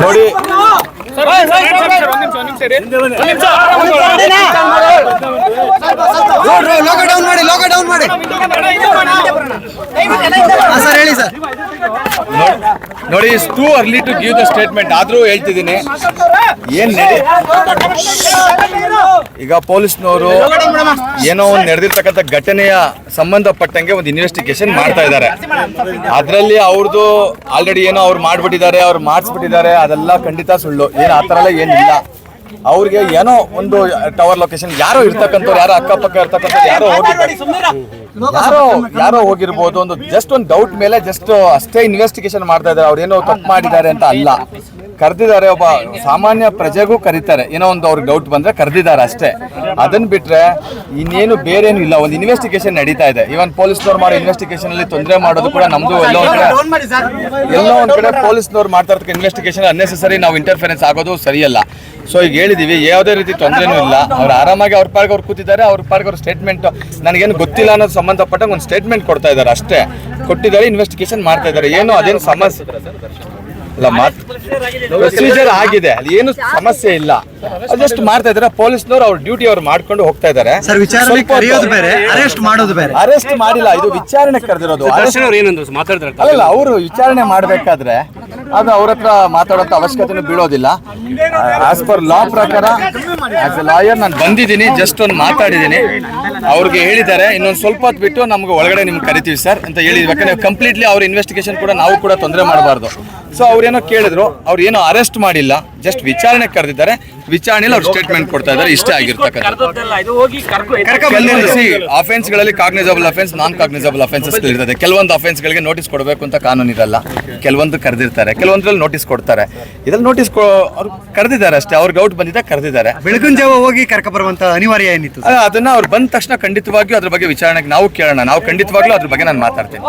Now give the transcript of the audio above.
ನೋಡಿ. Logo down ಮಾಡಿ ಲೋಕ ಡೌನ್ ಮಾಡಿ. ಸರ್ ಹೇಳಿ ಸರ್. ನೋಡಿ is too early to give the statement ಆದ್ರೂ ಹೇಳ್ತಿದ್ದೀನಿ. ಏನ್ ಈಗ ಪೊಲೀಸ್ನವರು ಏನೋ ಒಂದು ನಡೆದಿರ್ತಕ್ಕಂಥ ಘಟನೆಯ ಸಂಬಂಧಪಟ್ಟಂಗೆ ಒಂದು ಇನ್ವೆಸ್ಟಿಗೇಷನ್ ಮಾಡ್ತಾ ಇದ್ದಾರೆ ಅದರಲ್ಲಿ ಅವ್ರದ್ದು ಆಲ್ರೆಡಿ ಏನೋ ಅವ್ರು ಮಾಡ್ಬಿಟ್ಟಿದ್ದಾರೆ ಅವ್ರು ಮಾಡಿಸ್ಬಿಟ್ಟಿದ್ದಾರೆ ಅದೆಲ್ಲ ಖಂಡಿತ ಸುಳ್ಳು ಏನು ಆ ಥರ ಎಲ್ಲ ಏನಿಲ್ಲ ಅವ್ರಿಗೆ ಏನೋ ಒಂದು ಟವರ್ ಲೊಕೇಶನ್ ಯಾರೋ ಇರ್ತಕ್ಕಂಥವ್ರು ಯಾರೋ ಅಕ್ಕಪಕ್ಕ ಇರ್ತಕ್ಕಂಥ ಯಾರೋ ಯಾರೋ ಯಾರೋ ಹೋಗಿರ್ಬೋದು ಒಂದು ಜಸ್ಟ್ ಒಂದು ಡೌಟ್ ಮೇಲೆ ಜಸ್ಟ್ ಅಷ್ಟೇ ಇನ್ವೆಸ್ಟಿಗೇಷನ್ ಮಾಡ್ತಾ ಇದ್ದಾರೆ ಅವ್ರು ಏನೋ ತಪ್ಪು ಮಾಡಿದ್ದಾರೆ ಅಂತ ಅಲ್ಲ ಕರೆದಿದ್ದಾರೆ, ಒಬ್ಬ ಸಾಮಾನ್ಯ ಪ್ರಜೆಗೂ ಕರೀತಾರೆ. ಏನೋ ಒಂದು ಅವ್ರಿಗೆ ಡೌಟ್ ಬಂದ್ರೆ ಕರೆದಿದ್ದಾರೆ ಅಷ್ಟೇ. ಅದನ್ನ ಬಿಟ್ರೆ ಇನ್ನೇನು ಬೇರೇನು ಇಲ್ಲ. ಒಂದು ಇನ್ವೆಸ್ಟಿಗೇಷನ್ ನಡೀತಾ ಇದೆ. ಇವನ್ ಪೊಲೀಸ್ನವ್ರು ಮಾಡೋ ಇನ್ವೆಸ್ಟಿಗೇಷನ್ ಅಲ್ಲಿ ತೊಂದರೆ ಮಾಡೋದು ಕೂಡ ನಮ್ದು ಎಲ್ಲೋ ಒಂದು ಕಡೆ ಎಲ್ಲೋ ಒಂದ್ ಕಡೆ ಪೊಲೀಸ್ನವ್ರು ಮಾಡ್ತಾ ಇರ್ತಕ್ಕ ಇನ್ವೆಸ್ಟಿಗೇಷನ್ ಅನ್ನೆಸೆಸರಿ ನಾವು ಇಂಟರ್ಫೆರೆನ್ಸ್ ಆಗೋದು ಸರಿಯಲ್ಲ. ಸೊ ಈಗ ಹೇಳಿದೀವಿ, ಯಾವುದೇ ರೀತಿ ತೊಂದರೆನೂ ಇಲ್ಲ. ಅವ್ರು ಆರಾಮಾಗಿ ಅವ್ರ ಪಾರ್ಗೆ ಅವ್ರು ಕೂತಿದ್ದಾರೆ. ಅವ್ರ ಪಾರ್ಗೆ ಅವ್ರ ಸ್ಟೇಟ್ಮೆಂಟ್ ನನಗೇನು ಗೊತ್ತಿಲ್ಲ ಅನ್ನೋದು ಸಂಬಂಧಪಟ್ಟಂಗೆ ಒಂದು ಸ್ಟೇಟ್ಮೆಂಟ್ ಕೊಡ್ತಾ ಇದ್ದಾರೆ ಅಷ್ಟೇ. ಕೊಟ್ಟಿದ್ದಾರೆ ಇನ್ವೆಸ್ಟಿಗೇಷನ್ ಮಾಡ್ತಾ ಇದ್ದಾರೆ. ಏನು ಅದೇನು ಸಮಸ್ಯೆ ಇಲ್ಲ ಮಾತ್ ಪ್ರೊಸೀಜರ್ ಆಗಿದೆ. ಅಲ್ಲಿ ಏನು ಸಮಸ್ಯೆ ಇಲ್ಲ. ಅರೆಸ್ಟ್ ಮಾಡ್ತಾ ಇದ್ದಾರೆ. ಪೊಲೀಸ್ನವ್ರು ಅವ್ರ ಡ್ಯೂಟಿ ಅವ್ರು ಮಾಡ್ಕೊಂಡು ಹೋಗ್ತಾ ಇದಾರೆ ಸರ್ ವಿಚಾರಣೆ ಕರೆಯೋದು ಬೇರೆ ಅರೆಸ್ಟ್ ಮಾಡೋದು ಬೇರೆ. ಅರೆಸ್ಟ್ ಮಾಡಿಲ್ಲ. ಇದು ವಿಚಾರಣೆ ಕರೆದಿರೋದು. ಅಲ್ಲ ಅವ್ರು ವಿಚಾರಣೆ ಮಾಡಬೇಕಾದ್ರೆ ಅದು ಅವ್ರ ಹತ್ರ ಮಾತಾಡೋಂಥ ಅವಶ್ಯಕತೆ ಬೀಳೋದಿಲ್ಲ. ಆಸ್ ಪರ್ ಲಾ ಪ್ರಕಾರ ಆಸ್ ಎ ಲಾಯರ್ ನಾನು ಬಂದಿದ್ದೀನಿ ಜಸ್ಟ್ ಒಂದು ಮಾತಾಡಿದ್ದೀನಿ. ಅವ್ರಿಗೆ ಹೇಳಿದ್ದಾರೆ. ಇನ್ನೊಂದು ಸ್ವಲ್ಪ ಹೊತ್ತು ಬಿಟ್ಟು ನಮ್ಗೆ ಒಳಗಡೆ ನಿಮ್ಗೆ ಕರಿತೀವಿ ಸರ್ ಅಂತ ಹೇಳಿದ್ವಿ. ಯಾಕಂದ್ರೆ ಕಂಪ್ಲೀಟ್ಲಿ ಅವ್ರ ಇನ್ವೆಸ್ಟಿಗೇಷನ್ ಕೂಡ ನಾವು ಕೂಡ ತೊಂದರೆ ಮಾಡಬಾರ್ದು. ಸೊ ಅವ್ರೇನೋ ಕೇಳಿದ್ರು ಅವ್ರು ಏನೋ ಅರೆಸ್ಟ್ ಮಾಡಿಲ್ಲ ಜಸ್ಟ್ ವಿಚಾರಣೆ ಕರೆದಿದ್ದಾರೆ ವಿಚಾರಣೆಯಲ್ಲಿ ಅವ್ರು ಸ್ಟೇಟ್ಮೆಂಟ್ ಕೊಡ್ತಾ ಇದ್ದಾರೆ ಇಷ್ಟೇ ಆಗಿರ್ತಕ್ಕಂಥ ಅಫೆನ್ಸ್ಗಳಲ್ಲಿ cognisable offence non cognisable offences ಇರ್ತದೆ ಕೆಲವೊಂದು ಅಫೆನ್ಸ್ ಗಳಿಗೆ ನೋಟಿಸ್ ಕೊಡಬೇಕು ಅಂತ ಕಾನೂನು ಇರಲ್ಲ ಕೆಲವೊಂದು ಕರೆದಿರ್ತಾರೆ ಕೆಲವೊಂದ್ರಲ್ಲಿ ನೋಟಿಸ್ ಕೊಡ್ತಾರೆ ಇದ್ರಲ್ಲಿ ನೋಟಿಸ್ ಅವ್ರು ಕರೆದಿದ್ದಾರೆ ಅಷ್ಟೇ ಅವ್ರಿಗೆ ಔಟ್ ಬಂದಿದ್ದ ಕರೆದಿದ್ದಾರೆ ಬೆಳಗಿನ ಜಾವ ಹೋಗಿ ಕರ್ಕ ಬರುವಂತ ಅನಿವಾರ್ಯ ಏನಿತ್ತು ಅದನ್ನ ಅವ್ರು ಬಂದ ತಕ್ಷಣ ಖಂಡಿತವಾಗಿಯೂ ಅದ್ರ ಬಗ್ಗೆ ವಿಚಾರಣೆಗೆ ನಾವು ಕೇಳೋಣ ನಾವು ಖಂಡಿತವಾಗ್ಲೂ ಅದ್ರ ಬಗ್ಗೆ ನಾನು ಮಾತಾಡ್ತೀನಿ.